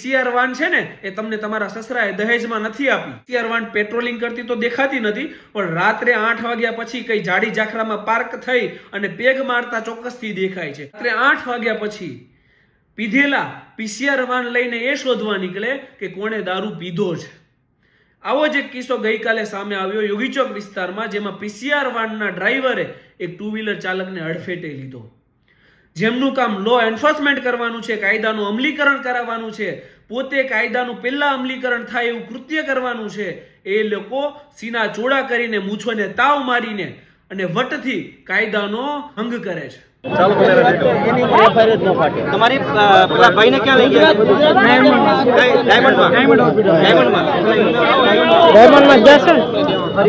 CR છે ને, એ તમને તમારા સસરાએ દહેજમાં નથી આપી. સીઆર પેટ્રોલિંગ કરતી તો દેખાતી નથી, પણ રાત્રે આઠ વાગ્યા પછી કઈ જાડી જાખરામાં પાર્ક થઈ અને પેગ મારતા ચોક્કસથી દેખાય છે. રાત્રે આઠ વાગ્યા પછી પીધેલા પીસીઆર વાન લઈને એ શોધવા નીકળે કે કોણે દારૂ પીધો છે આવો જ એક કિસ્સો ગઈકાલે સામે આવ્યો યોગીચોક વિસ્તારમાં, જેમાં પીસીઆર વાનના ડ્રાઈવરે એક ટુ વ્હીલર ચાલકને અડફેટે લીધો. જેમનું કામ લો એન્ફોર્સમેન્ટ કરવાનું છે, કાયદાનું અમલીકરણ કરાવવાનું છે, પોતે કાયદાનું પહેલા અમલીકરણ થાય એવું કૃત્ય કરવાનું છે, એ લોકો સીના ચોડા કરીને મૂછોને તાવ મારીને અને વટથી કાયદાનો ભંગ કરે છે. તમારી પેલા ભાઈને ક્યાં લઈ ગયા? ડાયમંડમાં? ડાયમંડમાં? ડાયમંડમાં જશે.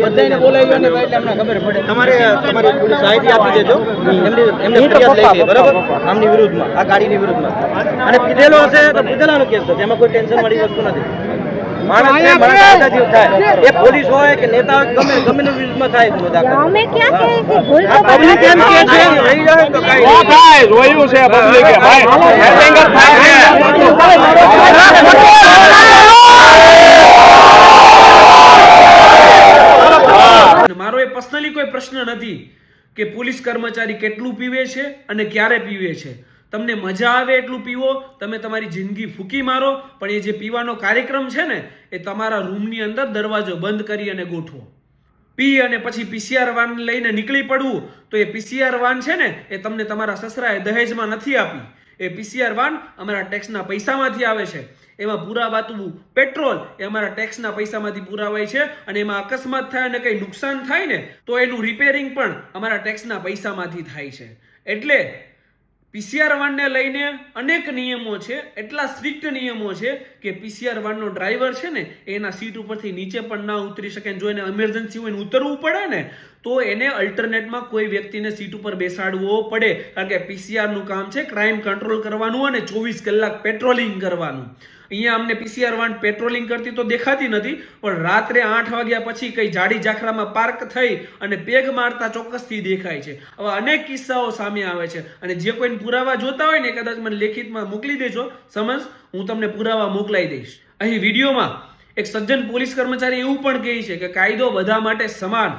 બધાને બોલાવી અને એટલે અમને ખબર પડે. તમારે તમારી પોલીસ માહિતી આપી દેજો. એમની એમને ફરિયાદ લઈ લે બરાબર? આમની વિરુદ્ધમાં આ ગાડીની વિરુદ્ધમાં. અને પીધેલો હશે તો પીધેલાનો કેસ છે તેમાં કોઈ ટેન્શન વાળી વસ્તુ નથી. થાય. એ પોલીસ હોય કે નેતા હોય ગમે ગમે એની વિરુદ્ધમાં થાય અમે ક્યાં કહે ભૂલ તો પબ્લિક એમ કે છે રહી જાય તો કાંઈ નહીં. ભાઈ રોયું છે પબ્લિકે ભાઈ. હેડલિંગ થાય અને મારો એ પર્સનલી કોઈ પ્રશ્ન નથી કે પોલીસ કર્મચારી કેટલું પીવે છે અને ક્યારે પીવે છે. તમને મજા આવે એટલું પીવો, તમે તમારી જિંદગી ફૂકી મારો, પણ એ જે પીવાનો કાર્યક્રમ છે ને, એ તમારા રૂમની અંદર દરવાજો બંધ કરી અને ગોઠવો. પી અને પછી પીસીઆર વાન લઈને નીકળી પડવું, તો એ પીસીઆર વાન છે ને, એ તમને તમારા સસરાએ દહેજમાં નથી આપી. એ પીસીઆર વાન અમારા ટેક્સના પૈસામાંથી આવે છે. એમાં પુરાવાતું પેટ્રોલ એ અમારા ટેક્સના પૈસામાંથી પુરાવાય છે અને એમાં અકસ્માત થાય અને કંઈ નુકસાન થાય ને, તો એનું રિપેરિંગ પણ અમારા ટેક્સના પૈસામાંથી થાય છે. એટલે પીસીઆર વાનને લઈને અનેક નિયમો છે, એટલા સ્ટ્રિક્ટ નિયમો છે કે પીસીઆર વાનનો ડ્રાઈવર છે ને, એના સીટ ઉપરથી નીચે પણ ના ઉતરી શકે જો એને ઇમરજન્સી હોય ઉતરવું પડે ને, તો એને અલ્ટરનેટમાં કોઈ વ્યક્તિને સીટ ઉપર બેસાડવો પડે. કારણ કે પીસીઆરનું કામ છે ક્રાઇમ કંટ્રોલ કરવાનું અને ચોવીસ કલાક પેટ્રોલિંગ કરવાનું. અહીંયા અમને પીસીઆર વાન પેટ્રોલિંગ કરતી તો દેખાતી નથી, પણ રાત્રે આઠ વાગ્યા પછી કઈ જાડી જાખરામાં પાર્ક થઈ અને પેગ મારતા ચોક્કસથી દેખાય છે. આવા અનેક કિસ્સાઓ સામે આવે છે. અને જે કોઈને પુરાવા જોતા હોય ને કદાચ મને લેખિતમાં મોકલી દેજો. સમજ હું તમને પુરાવા મોકલાઈ દઈશ. અહીં વિડીયોમાં એક સજ્જન પોલીસ કર્મચારી એવું પણ કહે છે કે કાયદો બધા માટે સમાન.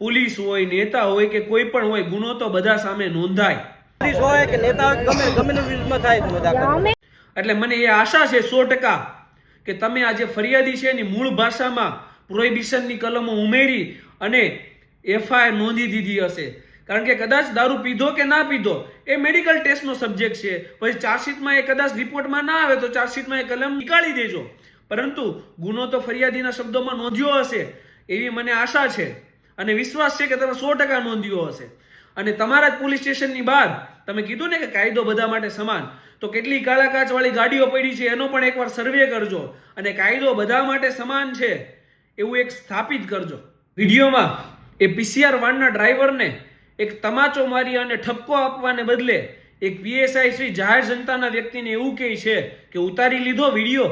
પોલીસ હોય, નેતા હોય કે કોઈ પણ હોય, ગુનો તો બધા સામે નોંધાય. પોલીસ હોય કે નેતા ગમે ગમે થાય ગુનો એટલે મને એ આશા છે સો ટકા કે તમે આ જે ફરિયાદી છે એની મૂળ ભાષામાં પ્રોહિબિશનની કલમો ઉમેરી અને એફઆઈઆર નોંધી દીધી હશે. કારણ કે કદાચ દારૂ પીધો કે ના પીધો, એ મેડિકલ ટેસ્ટનો સબ્જેક્ટ છે. પછી ચાર્જશીટમાં એ કદાચ રિપોર્ટમાં ના આવે તો ચાર્જશીટમાં એ કલમ નીકાળી દેજો. પરંતુ ગુનો તો ફરિયાદીના શબ્દોમાં નોંધ્યો હશે એવી મને આશા છે. અને વિશ્વાસ છે કે તમે સો ટકા નોંધ્યો હશે. અને તમારા જ પોલીસ સ્ટેશનની બહાર તમે કીધું ને કે કાયદો બધા માટે સમાન તો કેટલી કાળા કાચવાળી ગાડીઓ પડી છે એનો પણ એકવાર સર્વે કરજો અને કાયદો બધા માટે સમાન છે એવું એક સ્થાપિત કરજો. વિડીયોમાં એ પીસીઆર વાનના ડ્રાઈવરને એક તમાચો મારી અને ઠપકો આપવાને બદલે એક પીએસઆઈ શ્રી જાહેર જનતાના વ્યક્તિને એવું કહે છે કે ઉતારી લીધો વીડિયો.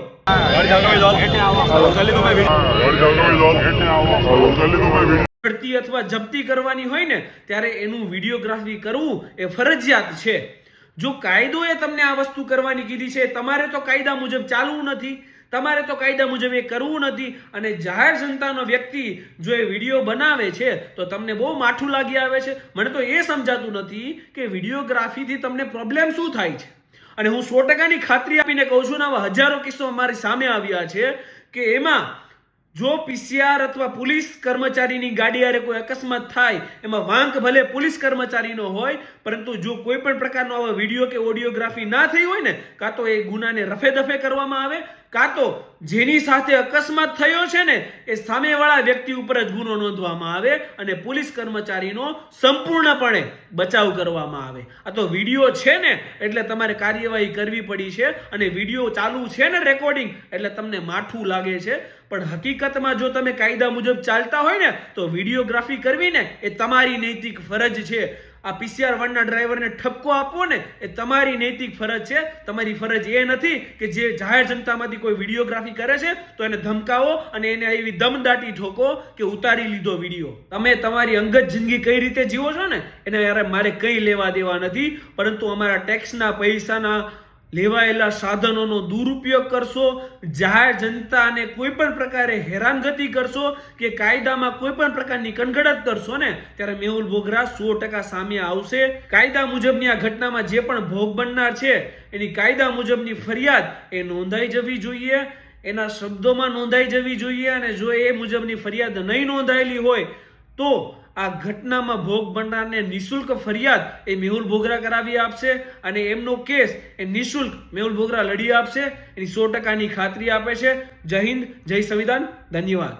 પડતી અથવા જપ્તી કરવાની હોય ને, ત્યારે એનું વિડીયોગ્રાફી કરવું એ ફરજિયાત છે. જો કાયદો એ તમને આ વસ્તુ કરવાની કીધી છે, તમારે તો કાયદા મુજબ ચાલવું નથી, તમારે તો કાયદા મુજબ એ કરવું નથી, અને જાહેર જનતાનો વ્યક્તિ જો એ વીડિયો બનાવે છે, તો તમને બહુ માઠું લાગી આવે છે. મને તો એ સમજાતું નથી કે વિડીયોગ્રાફીથી તમને પ્રોબ્લેમ શું થાય છે. અને હું સો ટકાની ખાતરી આપીને કહું છું ને, આવા હજારો કિસ્સો અમારી સામે આવ્યા છે કે એમાં જો પીસીઆર અથવા પોલીસ કર્મચારીની ગાડી આરે કોઈ અકસ્માત થાય, એમાં વાંક ભલે પોલીસ કર્મચારીનો હોય, પરંતુ જો કોઈ પણ પ્રકારનો આવો વીડિયો કે ઓડિયોગ્રાફી ના થઈ હોય ને, કાં તો એ ગુનાને રફે દફે કરવામાં આવે કાં તો જેની સાથે અકસ્માત થયો છે ને, એ સામેવાળા વ્યક્તિ ઉપર જ ગુનો નોંધવામાં આવે અને પોલીસ કર્મચારીનો સંપૂર્ણપણે બચાવ કરવામાં આવે. આ તો વીડિયો છે ને, એટલે તમારે કાર્યવાહી કરવી પડી છે અને વીડિયો ચાલુ છે ને રેકોર્ડિંગ એટલે તમને માઠું લાગે છે. પણ હકીકતમાં જો તમે કાયદા મુજબ ચાલતા હોય ને, તો વિડીયોગ્રાફી કરવી ને, એ તમારી નૈતિક ફરજ છે. આ પીસીઆર વનના ડ્રાઈવરને ઠપકો આપવો ને, એ તમારી નૈતિક ફરજ છે. તમારી ફરજ એ નથી કે જે જાહેર જનતામાંથી કોઈ વિડીયોગ્રાફી કરે છે, તો એને ધમકાવો અને એને એવી દમદાટી ઠોકો કે ઉતારી લીધો વીડિયો. તમે તમારી અંગત જિંદગી કઈ રીતે જીવો છો ને, એને મારે કંઈ લેવા દેવા નથી, પરંતુ અમારા ટેક્સના પૈસાના લેવાયેલા સાધનોનો દુરુપયોગ કરશો, જાહેર જનતાને કોઈ પણ પ્રકારે હેરાનગતિ કરશો કે કાયદામાં કોઈ પણ પ્રકારની કનગડત કરશો ને, ત્યારે મેહુલ બોગરા સો ટકા સામે આવશે. કાયદા મુજબની આ ઘટનામાં જે પણ ભોગ બનનાર છે, એની કાયદા મુજબની ફરિયાદ એ નોંધાઈ જવી જોઈએ. એના શબ્દોમાં નોંધાઈ જવી જોઈએ અને જો એ મુજબની ફરિયાદ નહીં નોંધાયેલી હોય, તો આ ઘટનામાં ભોગ બનનારને નિશુલ્ક ફરિયાદ એ મેહુલ ભોગરા કરાવી આપશે અને એમનો કેસ એ નિશુલ્ક મેહુલ ભોગરા લડી આપશે. એની સો ટકાની ખાતરી આપે છે. જય હિન્દ, જય સંવિધાન. ધન્યવાદ.